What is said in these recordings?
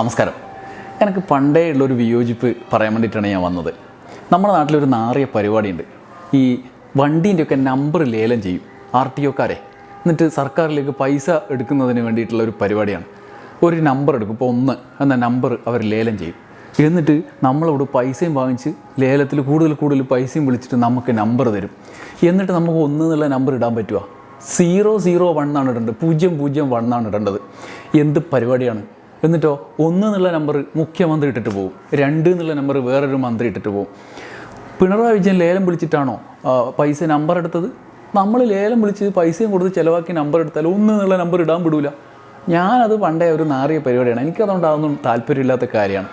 നമസ്കാരം. എനിക്ക് പണ്ടേ ഉള്ളൊരു വിയോജിപ്പ് പറയാൻ വേണ്ടിയിട്ടാണ് ഞാൻ വന്നത്. നമ്മുടെ നാട്ടിലൊരു നാറിയ പരിപാടിയുണ്ട്. ഈ വണ്ടീന്റെയൊക്കെ നമ്പർ ലേലം ചെയ്യും ആർ ടി ഒക്കാരെ. എന്നിട്ട് സർക്കാരിലേക്ക് പൈസ എടുക്കുന്നതിന് വേണ്ടിയിട്ടുള്ള ഒരു പരിപാടിയാണ്. ഒരു നമ്പർ എടുക്കും. ഇപ്പോൾ ഒന്ന് എന്ന നമ്പർ അവർ ലേലം ചെയ്യും. എന്നിട്ട് നമ്മളവിടെ പൈസയും വാങ്ങിച്ച് ലേലത്തിൽ കൂടുതൽ കൂടുതൽ പൈസയും വിളിച്ചിട്ട് നമുക്ക് നമ്പർ തരും. എന്നിട്ട് നമുക്ക് ഒന്ന് എന്നുള്ള നമ്പർ ഇടാൻ പറ്റുമോ സീറോ സീറോ വൺ ആണ് ഇടേണ്ടത്. പൂജ്യം പൂജ്യം വൺ ഇടേണ്ടത്. എന്ത് പരിപാടിയാണ്? എന്നിട്ടോ ഒന്ന് എന്നുള്ള നമ്പർ മുഖ്യമന്ത്രി ഇട്ടിട്ട് പോകും രണ്ട് എന്നുള്ള നമ്പർ വേറൊരു മന്ത്രി ഇട്ടിട്ട് പോകും പിണറായി വിജയൻ ലേലം വിളിച്ചിട്ടാണോ പൈസ നമ്പർ എടുത്തത്? നമ്മൾ ലേലം വിളിച്ച് പൈസയും കൊടുത്ത് ചിലവാക്കി നമ്പർ എടുത്താൽ ഒന്ന് എന്നുള്ള നമ്പർ ഇടാൻ വിടൂല. ഞാനത് പണ്ടേ ഒരു നാറിയ പരിപാടിയാണ്. എനിക്കതുകൊണ്ട് അതൊന്നും താല്പര്യമില്ലാത്ത കാര്യമാണ്.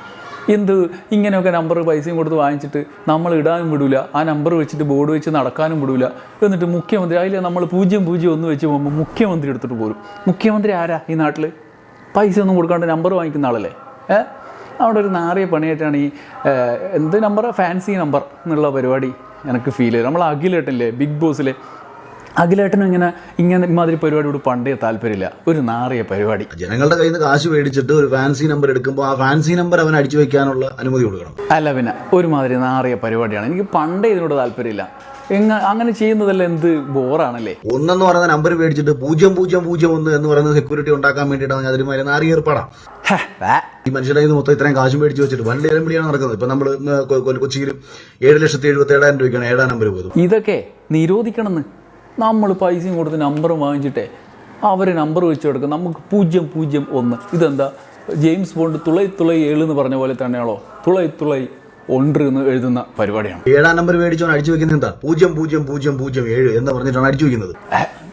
എന്ത് ഇങ്ങനെയൊക്കെ നമ്പർ പൈസയും കൊടുത്ത് വാങ്ങിച്ചിട്ട് നമ്മൾ ഇടാനും വിടൂല ആ നമ്പർ വെച്ചിട്ട് ബോർഡ് വെച്ച് നടക്കാനും വിടൂല. എന്നിട്ട് മുഖ്യമന്ത്രി അതിൽ നമ്മൾ പൂജ്യം പൂജ്യം ഒന്ന് വെച്ച് പോകുമ്പോൾ മുഖ്യമന്ത്രി എടുത്തിട്ട് പോരും. മുഖ്യമന്ത്രി ആരാ ഈ നാട്ടിൽ പൈസ ഒന്നും കൊടുക്കാണ്ട് നമ്പർ വാങ്ങിക്കുന്ന ആളല്ലേ? ഏ? അവിടെ ഒരു നാറിയ പണിയായിട്ടാണ് ഈ എന്ത് നമ്പർ? ഫാൻസി നമ്പർ എന്നുള്ള പരിപാടി എനിക്ക് ഫീൽ ചെയ്തു. നമ്മൾ അഖിലേട്ടനില്ലേ ബിഗ് ബോസിലെ? അഖിലേട്ടനും ഇങ്ങനെ ഇങ്ങനെ ഇമാതിരി പരിപാടിയോട് പണ്ടേ താല്പര്യമില്ല. ഒരു നാറിയ പരിപാടി. ജനങ്ങളുടെ കയ്യിൽ നിന്ന് കാശ് മേടിച്ചിട്ട് ഒരു ഫാൻസി നമ്പർ എടുക്കുമ്പോൾ ആ ഫാൻസി നമ്പർ അവൻ അടിച്ചു വെക്കാനുള്ള അനുമതി കൊടുക്കണം. അല്ല പിന്നെ ഒരുമാതിരി നാറിയ പരിപാടിയാണ്. എനിക്ക് പണ്ടേ ഇതിനോട് താല്പര്യമില്ല. എങ്ങ അങ്ങനെ ചെയ്യുന്നതല്ല എന്ത് ബോറാണല്ലേ? ഒന്നെന്ന് പറയുന്ന നമ്പർ മേടിച്ചിട്ട് പൂജ്യം പൂജ്യം പൂജ്യം ഒന്ന് എന്ന് പറയുന്ന സെക്യൂരിറ്റി ഉണ്ടാക്കാൻ വേണ്ടിയിട്ടാണ് ഞാൻ അതിന് മരുന്ന് ഈ മനുഷ്യരുടെ നിന്ന് മൊത്തം ഇത്രയും കാശ് മേടിച്ച് വെച്ചിട്ട് വൺ ലേലം വിളിയാണ് നടക്കുന്നത്. ഇപ്പൊ നമ്മൾ കൊച്ചിയിൽ ഏഴ് ലക്ഷത്തി എഴുപത്തി ഏഴായിരം രൂപയ്ക്കാണ് ഏഴാം നമ്പർ പോയത്. ഇതൊക്കെ നിരോധിക്കണമെന്ന് നമ്മൾ പൈസയും കൊടുത്ത് നമ്പറും വാങ്ങിച്ചിട്ടേ അവർ നമ്പർ വെച്ച് കൊടുക്കും. നമുക്ക് പൂജ്യം പൂജ്യം ഒന്ന്. ഇതെന്താ? ജെയിംസ് ബോണ്ട് തുളൈ തുളൈ ഏഴ് എന്ന് പറഞ്ഞ പോലെ തന്നെയാണോ? തുളൈ തുളൈ ഒன்று എന്ന് എഴുതുന്ന പരിപാടിയാണ്. ഏഴാം നമ്പർ മേടിച്ചോണ്ട് അടിച്ചു വെക്കുന്നത് എന്താ? പൂജ്യം പൂജ്യം പൂജ്യം പൂജ്യം ഏഴ് എന്ന് പറഞ്ഞിട്ടാണ് അടിച്ചു വെക്കുന്നത്.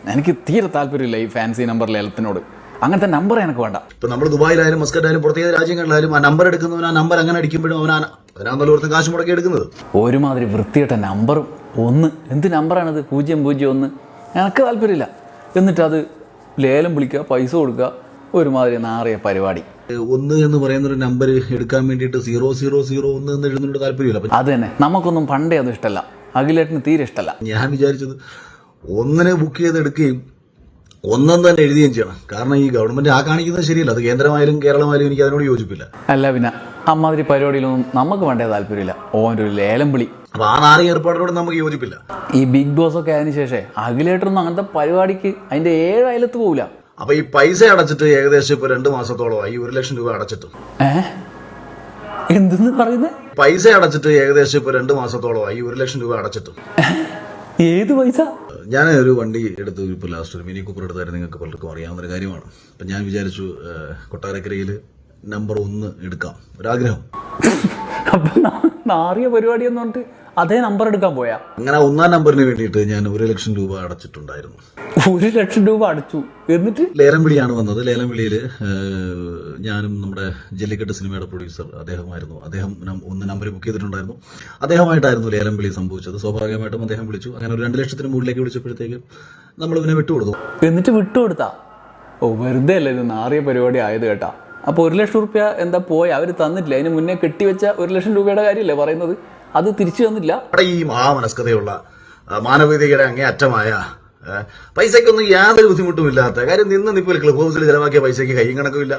എനിക്ക് തീരെ താല്പര്യമില്ല ഈ ഫാൻസി നമ്പർ ലേലത്തിനോട് അങ്ങനത്തെ നമ്പർ എനിക്ക് വേണ്ട. ഇപ്പൊ നമ്മൾ ദുബായിലായാലും മസ്കറ്റായാലും പുറത്തേത് രാജ്യങ്ങളിലായാലും ആ നമ്പർ എടുക്കുന്നവൻ ആ നമ്പർ അങ്ങനെ അടിക്കുമ്പോഴും അവൻ അതിനാന്നല്ലോ ഓർത്ത് കാശ് മുടക്കി എടുക്കുന്നത്. ഒരുമാതിരി വൃത്തിയിട്ട നമ്പറും ഒന്ന്. എന്ത് നമ്പറാണിത് പൂജ്യം പൂജ്യം ഒന്ന്. എനിക്ക് താല്പര്യമില്ല. എന്നിട്ട് അത് ലേലം വിളിക്കുക പൈസ കൊടുക്കുക. ഒരുമാതിരി നാറിയ പരിപാടി. ഒന്ന് എന്ന് പറയുന്ന ഒരു നമ്പർ എടുക്കാൻ വേണ്ടിയിട്ട് സീറോ സീറോ സീറോ ഒന്ന് എന്ന് എഴുതുന്നതിനോട് താല്പര്യമില്ല. അത് തന്നെ. നമുക്കൊന്നും പണ്ടേ അത് ഇഷ്ടമല്ല അഖിലേട്ടന് തീരെ ഇഷ്ടമല്ല ഞാൻ വിചാരിച്ചത് ഒന്നിനെ ബുക്ക് ചെയ്ത് എടുക്കുകയും ഒന്നും തന്നെ എഴുതുകയും ചെയ്യണം. കാരണം ഈ ഗവൺമെന്റ് ആ കാണിക്കുന്നത് ശരിയല്ല. അത് കേന്ദ്രമായാലും കേരളമായാലും എനിക്ക് അതിനോട് യോജിപ്പില്ല. അല്ല പിന്നെ അമ്മാതിരി പരിപാടിയിലൊന്നും നമുക്ക് വേണ്ടേ താല്പര്യമില്ല. ഓരോ ലേലം വിളി അപ്പൊ ആ നാറിയ ഏർപ്പാടിനോട് നമുക്ക് യോജിപ്പില്ല. ഈ ബിഗ് ബോസ് ഒക്കെ ആയതിനു ശേഷം അഖിലേട്ടനൊന്നും അങ്ങനത്തെ പരിപാടിക്ക് അതിന്റെ ഏഴ് അയലത്ത് പോവില്ല. അപ്പൊ ഈ പൈസ അടച്ചിട്ട് ഏകദേശം ഇപ്പൊ രണ്ട് മാസത്തോളമായി. ഒരു ലക്ഷം രൂപ അടച്ചിട്ട്. എന്തെന്ന് പറയുന്നത് പൈസ അടച്ചിട്ട് ഏകദേശം ഇപ്പൊ രണ്ട് മാസത്തോളമായി. ഒരു ലക്ഷം രൂപ അടച്ചിട്ട്. ഏത് പൈസ? ഞാൻ ഒരു വണ്ടി എടുത്ത് ഇപ്പോൾ ലാസ്റ്റ് ഒരു മിനി കൂപ്പർ എടുത്തായിരുന്നു നിങ്ങൾക്ക് പലർക്കും അറിയാവുന്ന ഒരു കാര്യമാണ്. അപ്പം ഞാൻ വിചാരിച്ചു കൊട്ടാരക്കരയിൽ കൊട്ടാരക്കരയിൽ നമ്പർ ഒന്ന് എടുക്കാം. ഒരാഗ്രഹം. അപ്പൊ നാറിയ പരിപാടി എന്ന് പറഞ്ഞിട്ട് അതേ നമ്പർ എടുക്കാൻ പോയാ. അങ്ങനെ ഒന്നാം നമ്പറിന് വേണ്ടിയിട്ട് ഞാൻ ഒരു ലക്ഷം രൂപ അടച്ചിട്ടുണ്ടായിരുന്നു. ഒരു ലക്ഷം രൂപ അടച്ചു. എന്നിട്ട്? ലേലം വിളിയാണ് വന്നത്. ലേലം വിളിയിൽ ഞാനും നമ്മുടെ ജല്ലിക്കെട്ട് സിനിമയുടെ പ്രൊഡ്യൂസർ അദ്ദേഹമായിരുന്നു അദ്ദേഹം ഒന്ന് നമ്പർ ബുക്ക് ചെയ്തിട്ടുണ്ടായിരുന്നു. അദ്ദേഹമായിട്ടായിരുന്നു ലേലം വിളി സംഭവിച്ചത്. സ്വാഭാവികമായിട്ടും അദ്ദേഹം വിളിച്ചു. അങ്ങനെ ഒരു രണ്ട് ലക്ഷത്തിന് മുകളിലേക്ക് വിളിച്ചപ്പോഴത്തേക്ക് നമ്മൾ ഇവനെ വിട്ടുകൊടുത്തു. എന്നിട്ട് വിട്ടുകൊടുത്താ? ഓ വെറുതെ അല്ലേ ഇത് നാറിയ പരിപാടി ആയത് കേട്ടാ. അപ്പോൾ ഒരു ലക്ഷം റുപ്യ എന്താ പോയി? അവർ തന്നിട്ടില്ല. അതിന് മുന്നേ കെട്ടിവെച്ച ഒരു ലക്ഷം രൂപയുടെ കാര്യമല്ലേ പറയുന്നത്? അത് തിരിച്ചു തന്നില്ല. ഇവിടെ ഈ മഹാമനസ്കതയുള്ള മാനവികതയുടെ അങ്ങേ അറ്റമായ പൈസയ്ക്കൊന്നും യാതൊരു ബുദ്ധിമുട്ടും ഇല്ലാത്ത കാര്യം നിന്ന് നിപ്പിൽ ക്ലബ് ഹൗസിൽ ചിലവാക്കിയ പൈസയ്ക്ക് കൈയും കണക്കുമില്ല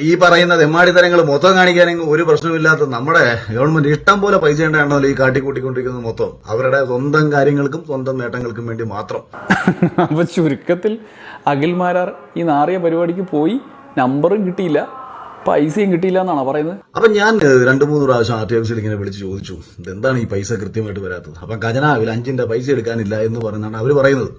ഈ പറയുന്ന തെമ്മാടി തരങ്ങൾ മൊത്തം കാണിക്കാനെങ്കിൽ ഒരു പ്രശ്നമില്ലാത്ത നമ്മുടെ ഗവൺമെന്റ് ഇഷ്ടം പോലെ പൈസ ഉണ്ടാണല്ലോ ഈ കാട്ടിക്കൂട്ടിക്കൊണ്ടിരിക്കുന്നത് മൊത്തം. അവരുടെ സ്വന്തം കാര്യങ്ങൾക്കും സ്വന്തം നേട്ടങ്ങൾക്കും വേണ്ടി മാത്രം. അപ്പൊ ചുരുക്കത്തിൽ അഖിൽമാരാർ ഈ നാറിയ പരിപാടിക്ക് പോയി നമ്പറും കിട്ടിയില്ല. പൈസയും കിട്ടിയില്ല എന്നാണ് പറയുന്നത്? അപ്പൊ ഞാൻ രണ്ട് മൂന്ന് പ്രാവശ്യം ആർ ടി ഓഫീസിൽ ഇങ്ങനെ വിളിച്ച് ചോദിച്ചു. എന്താണ് ഈ പൈസ കൃത്യമായിട്ട് വരാത്തത്? അപ്പൊ ഖജനാവിൽ അഞ്ചിന്റെ പൈസ എടുക്കാനില്ല എന്ന് പറയുന്നതാണ് അവർ പറയുന്നത്.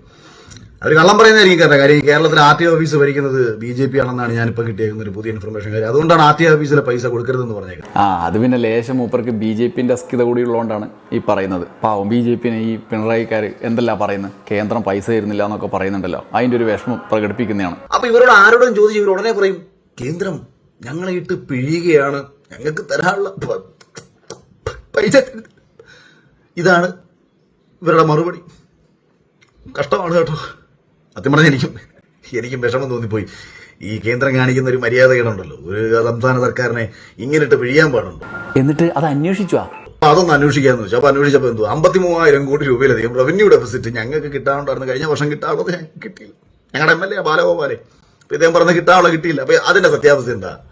അവർ കള്ളം പറയുന്നതായിരിക്കും കാരണം കാര്യം കേരളത്തിലെ കേരളത്തിൽ ആർ ടി ഓഫീസ് ഭരിക്കുന്നത് ബി ജെ പി ആണെന്നാണ് ഞാനിപ്പോൾ കിട്ടിയേക്കുന്ന ഒരു പുതിയ ഇൻഫർമേഷൻ കാര്യം. അതുകൊണ്ടാണ് ആർ ടി ഓഫീസിലെ പൈസ കൊടുക്കരുതെന്ന് പറഞ്ഞേക്കുന്നത്. ആ അത് പിന്നെ ലേശം മൂപ്പർക്ക് ബി ജെ പിന്റെ അസ്ഥിത കൂടി ഉള്ളതുകൊണ്ടാണ് ഈ പറയുന്നത്. പാവം ബി ജെ പിന്നെ ഈ പിണറായിക്കാർ എന്തെല്ലാം പറയുന്നത്? കേന്ദ്രം പൈസ തരുന്നില്ല എന്നൊക്കെ പറയുന്നുണ്ടല്ലോ. അതിന്റെ ഒരു വിഷമം പ്രകടിപ്പിക്കുന്നതാണ്. അപ്പൊ ഇവരോട് ആരോടും ചോദിച്ചു ഇവർ ഉടനെ പറയും കേന്ദ്രം ഞങ്ങളെ ഇട്ട് പിഴിയുകയാണ്. ഞങ്ങൾക്ക് തരാനുള്ള പൈസ. ഇതാണ് ഇവരുടെ മറുപടി. കഷ്ടമാണ് കേട്ടോ. സത്യം പറഞ്ഞാൽ എനിക്കും എനിക്കും വിഷമം തോന്നിപ്പോയി. ഈ കേന്ദ്രം കാണിക്കുന്ന ഒരു മര്യാദകളുണ്ടല്ലോ ഒരു സംസ്ഥാന സർക്കാരിനെ ഇങ്ങനിട്ട് പിഴിയാൻ പാടുണ്ടോ? എന്നിട്ട് അത് അന്വേഷിച്ചു അതൊന്ന് അന്വേഷിക്കാന്ന് വെച്ചു. അപ്പൊ അന്വേഷിച്ചപ്പോ എന്തോ അമ്പത്തി മൂവായിരം കോടി രൂപയിലധികം റവന്യൂ ഡെഫിസിറ്റ് ഞങ്ങൾക്ക് കിട്ടാനുണ്ടായിരുന്നു കഴിഞ്ഞ വർഷം കിട്ടാനുള്ളത് ഞങ്ങൾക്ക് കിട്ടിയില്ല. ഞങ്ങളുടെ എം എൽ എ ബാലഗോപാലെ. ഇദ്ദേഹം പറഞ്ഞ് കിട്ടാനുള്ള കിട്ടിയില്ല. അപ്പൊ അതിന്റെ സത്യാവസ്ഥ എന്താ?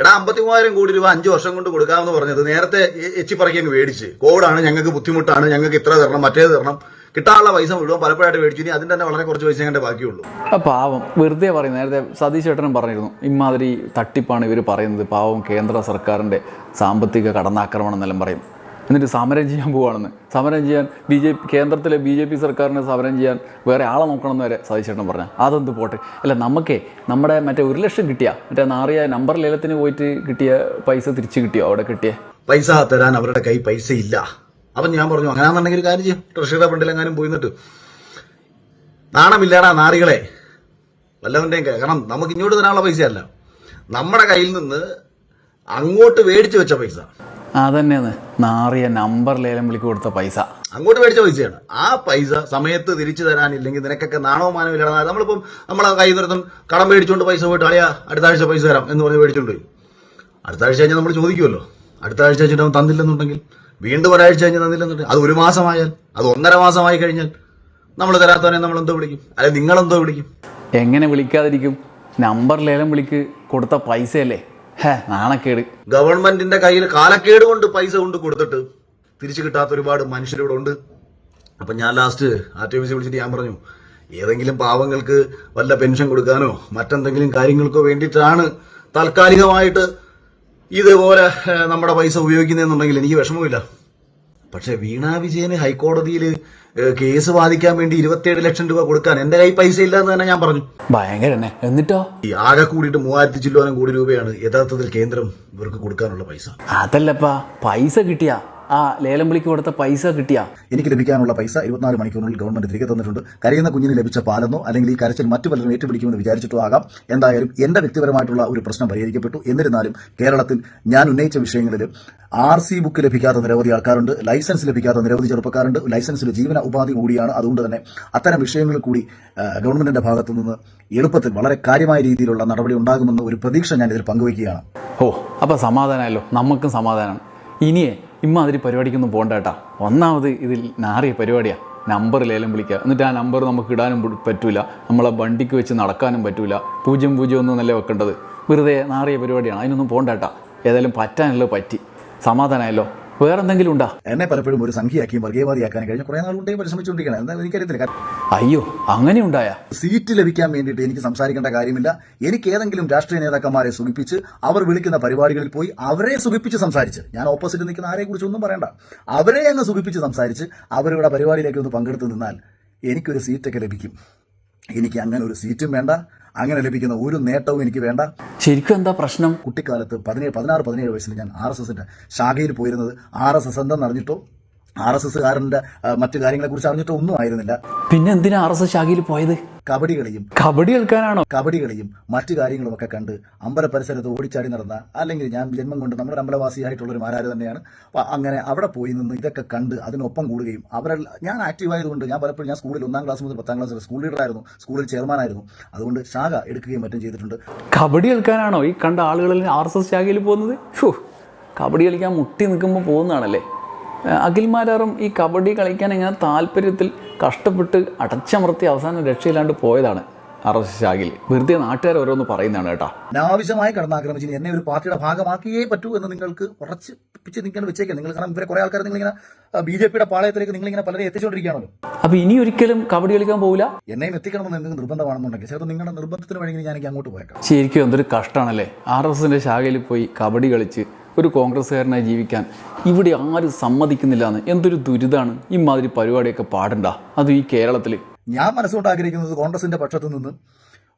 എടാ അമ്പത്തി മൂവായിരം കോടി രൂപ അഞ്ചു വർഷം കൊണ്ട് കൊടുക്കാമെന്ന് പറഞ്ഞത് നേരത്തെ എച്ചി പറക്കി അങ്ങ് മേടിച്ച്. കോവിഡാണ് ഞങ്ങൾക്ക് ബുദ്ധിമുട്ടാണ് ഞങ്ങൾക്ക് ഇത്ര തരണം മറ്റേത് തരണം. കിട്ടാനുള്ള പൈസ മുഴുവൻ പലപ്പോഴായിട്ട് മേടിച്ചു. ഇനി അതിന്റെ തന്നെ വളരെ കുറച്ച് പൈസ കണ്ടേ ബാക്കിയുള്ളൂ. പാവം. വെറുതെ പറയുന്നത് നേരത്തെ സതീഷ് ചേട്ടനും പറഞ്ഞിരുന്നു. ഇമാതിരി തട്ടിപ്പാണ് ഇവർ പറയുന്നത്. പാവം കേന്ദ്ര സർക്കാരിന്റെ സാമ്പത്തിക കടന്നാക്രമണം എന്നെല്ലാം പറയും. എന്നിട്ട് സമരം ചെയ്യാൻ പോവാണെന്ന്. സമരം ചെയ്യാൻ ബി ജെ പി കേന്ദ്രത്തിലെ ബി ജെ പി സർക്കാരിനെ സമരം ചെയ്യാൻ വേറെ ആളെ നോക്കണമെന്ന് വരെ സതീശേട്ടൻ പറഞ്ഞു. അതെന്ത് പോട്ടെ? അല്ല നമുക്കേ നമ്മുടെ മറ്റേ ഒരു ലക്ഷം കിട്ടിയ? മറ്റേ നാറിയ നമ്പർ ലേലത്തിന് പോയിട്ട് കിട്ടിയ പൈസ തിരിച്ചു കിട്ടിയോ അവിടെ കിട്ടിയ? പൈസ തരാൻ അവരുടെ കൈ പൈസ ഇല്ല. അപ്പം ഞാൻ പറഞ്ഞു അങ്ങനെയാണെന്നുണ്ടെങ്കിൽ ഒരു കാര്യം ചെയ്യും. ട്രഷറിയുടെ ഫണ്ടിലെങ്ങാനും പോയി നിന്നിട്ട്. നാണമില്ലാടാ നാറികളെ. വല്ലവന്റെയും കാരണം നമുക്ക് ഇങ്ങോട്ട് തരാനുള്ള പൈസയല്ല. നമ്മുടെ കയ്യിൽ നിന്ന് അങ്ങോട്ട് മേടിച്ചു വെച്ച പൈസ. അതന്നെയാണ്. നാറിയ നമ്പർ ലേലം വിളിക്ക് കൊടുത്ത പൈസ. അങ്ങോട്ട് മേടിച്ച പൈസയാണ്. ആ പൈസ സമയത്ത് തിരിച്ചു തരാനില്ലെങ്കിൽ നിനക്കൊക്കെ നാണോ മാനോ ഇല്ലാതെ നമ്മളിപ്പം നമ്മളെ കൈ നിർത്തും കടം മേടിച്ചുകൊണ്ട് പൈസ പോയിട്ട് അളിയാ അടുത്ത ആഴ്ച പൈസ തരാം എന്ന് പറഞ്ഞ് മേടിച്ചുകൊണ്ട് പോയി. അടുത്ത ആഴ്ച കഴിഞ്ഞാൽ നമ്മൾ ചോദിക്കുമല്ലോ അടുത്ത ആഴ്ച കഴിഞ്ഞിട്ട് അവൻ തന്നില്ലെന്നുണ്ടെങ്കിൽ വീണ്ടും ഒരാഴ്ച കഴിഞ്ഞ് തന്നില്ലെന്നുണ്ടെങ്കിൽ അത് ഒരു മാസമായാൽ അത് ഒന്നര മാസമായി കഴിഞ്ഞാൽ നമ്മൾ തരാത്തവനെ നമ്മൾ എന്തോ വിളിക്കും. അല്ലെ നിങ്ങളെന്തോ വിളിക്കും. എങ്ങനെ വിളിക്കാതിരിക്കും? നമ്പർ ലേലം വിളിക്ക് കൊടുത്ത പൈസയല്ലേ? നാണക്കേട്. ഗവൺമെന്റിന്റെ കയ്യിൽ കാലക്കേട് കൊണ്ട് പൈസ കൊണ്ട് കൊടുത്തിട്ട് തിരിച്ചു കിട്ടാത്ത ഒരുപാട് മനുഷ്യരിവിടെ ഉണ്ട്. അപ്പം ഞാൻ ലാസ്റ്റ് ആർ ടി വിളിച്ചിട്ട് ഞാൻ പറഞ്ഞു ഏതെങ്കിലും പാവങ്ങൾക്ക് വല്ല പെൻഷൻ കൊടുക്കാനോ മറ്റെന്തെങ്കിലും കാര്യങ്ങൾക്കോ വേണ്ടിയിട്ടാണ് താൽക്കാലികമായിട്ട് ഇതുപോലെ നമ്മുടെ പൈസ ഉപയോഗിക്കുന്നതെന്നുണ്ടെങ്കിൽ എനിക്ക് വിഷമമില്ല പക്ഷെ വീണാ വിജയന് ഹൈക്കോടതിയിൽ കേസ് വാദിക്കാൻ വേണ്ടി ഇരുപത്തിയേഴ് ലക്ഷം രൂപ കൊടുക്കാൻ എന്റെ കൈ പൈസ ഇല്ല എന്ന് തന്നെ ഞാൻ പറഞ്ഞു. ഭയങ്കര എന്നിട്ടോ? ഈ ആകെ കൂടിയിട്ട് മൂവായിരത്തി ചില്ലോനം കോടി രൂപയാണ് യഥാർത്ഥത്തിൽ കേന്ദ്രം ഇവർക്ക് കൊടുക്കാനുള്ള പൈസ. അതല്ലപ്പാ പൈസ കിട്ടിയ ആ ലേലം വിളിക്ക് കൊടുത്ത പൈസ കിട്ടിയ? എനിക്ക് ലഭിക്കാനുള്ള പൈസ ഇരുപത്തിനാല് മണിക്കൂറിനുള്ളിൽ ഗവൺമെന്റ് തിരികെ തന്നിട്ടുണ്ട്. കരയുന്ന കുഞ്ഞിന് ലഭിച്ച പാലെന്നോ അല്ലെങ്കിൽ ഈ കരച്ചിൽ മറ്റു പലരും ഏറ്റുപിടിക്കുമെന്ന് വിചാരിച്ചിട്ടോ ആകാം. എന്തായാലും എന്റെ വ്യക്തിപരമായിട്ടുള്ള ഒരു പ്രശ്നം പരിഹരിക്കപ്പെട്ടു. എന്നിരുന്നാലും കേരളത്തിൽ ഞാൻ ഉന്നയിച്ച വിഷയങ്ങളിൽ ആർ സി ബുക്ക് ലഭിക്കാത്ത നിരവധി ആൾക്കാരുണ്ട്. ലൈസൻസ് ലഭിക്കാത്ത നിരവധി ചെറുപ്പക്കാരുണ്ട്. ലൈസൻസിൽ ജീവന ഉപാധി കൂടിയാണ്. അതുകൊണ്ട് തന്നെ അത്തരം വിഷയങ്ങൾ കൂടി ഗവൺമെന്റിന്റെ ഭാഗത്തു നിന്ന് എളുപ്പത്തിൽ വളരെ കാര്യമായ രീതിയിലുള്ള നടപടി ഉണ്ടാകുമെന്ന് ഒരു പ്രതീക്ഷ ഞാൻ ഇതിൽ പങ്കുവയ്ക്കുകയാണ്. ഓ അപ്പോൾ സമാധാനമല്ലോ നമുക്കും സമാധാനമാണ് ഇനിയേ ഇമ്മാതിരി പരിപാടിക്കൊന്നും പോകണ്ട ഒന്നാമത് ഇതിൽ നാറിയ പരിപാടിയാണ് നമ്പർ ലേലം വിളിക്കുക. എന്നിട്ട് ആ നമ്പർ നമുക്ക് ഇടാനും പറ്റില്ല പറ്റൂല. നമ്മളെ വണ്ടിക്ക് വെച്ച് നടക്കാനും പറ്റില്ല പൂജ്യം പൂജ്യം ഒന്നും നല്ല വെക്കേണ്ടത്? വെറുതെ നാറിയ പരിപാടിയാണ്. അതിനൊന്നും പോകണ്ട കേട്ടാ. ഏതായാലും പറ്റാനുള്ളത് പറ്റി. സമാധാനമായല്ലോ വേറെ എന്തെങ്കിലും ഉണ്ടാ? എന്നെ പലപ്പോഴും ഒരു സംഖ്യയാക്കിയും വർഗീയവാദിയാക്കാൻ കഴിഞ്ഞ കുറേ നാളുകൊണ്ടേ പരിശ്രമിച്ചുകൊണ്ടിരിക്കണം എന്താ എനിക്കറിയത്തില്ല അയ്യോ അങ്ങനെ ഉണ്ടായ? സീറ്റ് ലഭിക്കാൻ വേണ്ടിയിട്ട് എനിക്ക് സംസാരിക്കേണ്ട കാര്യമില്ല. എനിക്ക് ഏതെങ്കിലും രാഷ്ട്രീയ നേതാക്കന്മാരെ സുഖിപ്പിച്ച് അവർ വിളിക്കുന്ന പരിപാടികളിൽ പോയി അവരെ സുഖിപ്പിച്ച് സംസാരിച്ച്. ഞാൻ ഓപ്പോസിറ്റ് നിൽക്കുന്ന ആരെ കുറിച്ച് ഒന്നും പറയണ്ട. അവരെ അങ്ങ് സുഖിപ്പിച്ച് സംസാരിച്ച് അവരുടെ പരിപാടിയിലേക്ക് ഒന്ന് പങ്കെടുത്ത് നിന്നാൽ എനിക്കൊരു സീറ്റൊക്കെ ലഭിക്കും. എനിക്ക് അങ്ങനെ ഒരു സീറ്റും വേണ്ട. അങ്ങനെ ലഭിക്കുന്ന ഒരു നേട്ടവും എനിക്ക് വേണ്ട. ശരിക്കും എന്താ പ്രശ്നം? കുട്ടിക്കാലത്ത് പതിനേഴ് പതിനാറ് പതിനേഴ് വയസ്സിൽ ഞാൻ ആർ എസ് എസിന്റെ ശാഖയിൽ പോയിരുന്നത് ആർ എസ് എസ് എന്തെന്ന് അറിഞ്ഞിട്ടോ? ആർ എസ് എസ്സുകാരന്റെ മറ്റു കാര്യങ്ങളെക്കുറിച്ച് അറിഞ്ഞിട്ടോ ഒന്നും ആയിരുന്നില്ല. പിന്നെ എന്തിനാ ആർ എസ് എസ് ശാഖയിൽ പോയത്? കബഡി കളിയും കബഡി കളിക്കാനാണോ? കബഡി കളിയും മറ്റു കാര്യങ്ങളും ഒക്കെ കണ്ട് അമ്പല പരിസരത്ത് ഓടിച്ചാടി നടന്ന അല്ലെങ്കിൽ ഞാൻ ജന്മം കൊണ്ട് നമ്മുടെ അമ്പലവാസിയായിട്ടുള്ള ഒരു മാരാര് തന്നെയാണ്. അങ്ങനെ അവിടെ പോയി നിന്ന് ഇതൊക്കെ കണ്ട് അതിനൊപ്പം കൂടുകയും അവരെ ഞാൻ ആക്റ്റീവ് ആയതുകൊണ്ട് ഞാൻ പലപ്പോഴും ഞാൻ സ്കൂളിൽ ഒന്നാം ക്ലാസ് മുതൽ പത്താം ക്ലാസ് വരെ സ്കൂൾ ലീഡറായിരുന്നു സ്കൂളിൽ ചെയർമാനായിരുന്നു. അതുകൊണ്ട് ശാഖ എടുക്കുകയും മറ്റും ചെയ്തിട്ടുണ്ട്. കബഡി കളിക്കാനാണോ ഈ കണ്ട ആളുകളിൽ ആർ എസ് എസ് ശാഖയിൽ പോകുന്നത്? കബഡി കളിക്കാൻ മുട്ടി നിൽക്കുമ്പോൾ പോകുന്നതാണല്ലേ? അഖിൽമാരാറും ഈ കബഡി കളിക്കാൻ ഇങ്ങനെ താല്പര്യത്തിൽ കഷ്ടപ്പെട്ട് അടച്ചമർത്തി അവസാനം രക്ഷയില്ലാണ്ട് പോയതാണ് ആർ എസ് എസ് ശാഖയിൽ. വെറുതെ നാട്ടുകാർ ഓരോന്ന് പറയുന്നതാണ് കേട്ടോ. അനാവശ്യമായി കടന്നാക്രമിച്ച് എന്നെ ഒരു പാർട്ടിയുടെ ഭാഗമാക്കിയേ പറ്റൂ എന്ന് നിങ്ങൾക്ക് ഉറച്ച് പിച്ച് നിൽക്കാൻ വെച്ചേക്കാം. നിങ്ങൾ കാരണം ഇവരെ കുറെ ആൾക്കാർ നിങ്ങളിങ്ങനെ ബി ജെ പിയുടെ പാളയത്തിലേക്ക് നിങ്ങളിങ്ങനെ പലരെ എത്തിച്ചുകൊണ്ടിരിക്കുകയാണല്ലോ അപ്പൊ ഇനി ഒരിക്കലും കബഡി കളിക്കാൻ പോകില്ല എന്നെയും എത്തിക്കണമെന്ന് നിങ്ങൾക്ക് നിർബന്ധമാണെന്നുണ്ടെങ്കിൽ ചിലപ്പോൾ നിങ്ങളുടെ നിർബന്ധത്തിന് വഴി ഞാൻ അങ്ങോട്ട് പോയേക്കാം. ശരിക്കും എന്തൊരു കഷ്ടമാണല്ലേ? ആർ എസ് എസിന്റെ ശാഖയിൽ പോയി കബഡി കളിച്ച് ഒരു കോൺഗ്രസ്സുകാരനായി ജീവിക്കാൻ ഇവിടെ ആരും സമ്മതിക്കുന്നില്ല എന്ന് എന്തൊരു ദുരിതമാണ് ഇമാതിരി പരിപാടിയൊക്കെ പാടണ്ട. അത് ഈ കേരളത്തിൽ ഞാൻ മനസ്സുകൊണ്ട് ആഗ്രഹിക്കുന്നത് കോൺഗ്രസിന്റെ പക്ഷത്തു നിന്ന്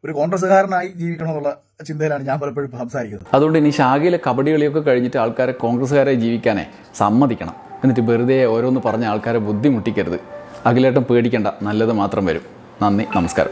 ഒരു കോൺഗ്രസ്സുകാരനായി ജീവിക്കണമെന്നുള്ള ചിന്തയിലാണ് ഞാൻ പലപ്പോഴും സംസാരിക്കുന്നത്. അതുകൊണ്ട് ഇനി ശാഖയിലെ കബഡി കളിയൊക്കെ കഴിഞ്ഞിട്ട് ആൾക്കാരെ കോൺഗ്രസ്സുകാരായി ജീവിക്കാനേ സമ്മതിക്കണം. എന്നിട്ട് വെറുതെ ഓരോന്ന് പറഞ്ഞ ആൾക്കാരെ ബുദ്ധിമുട്ടിക്കരുത്. അഖിലേട്ടം പേടിക്കണ്ട. നല്ലത് മാത്രം വരും. നന്ദി. നമസ്കാരം.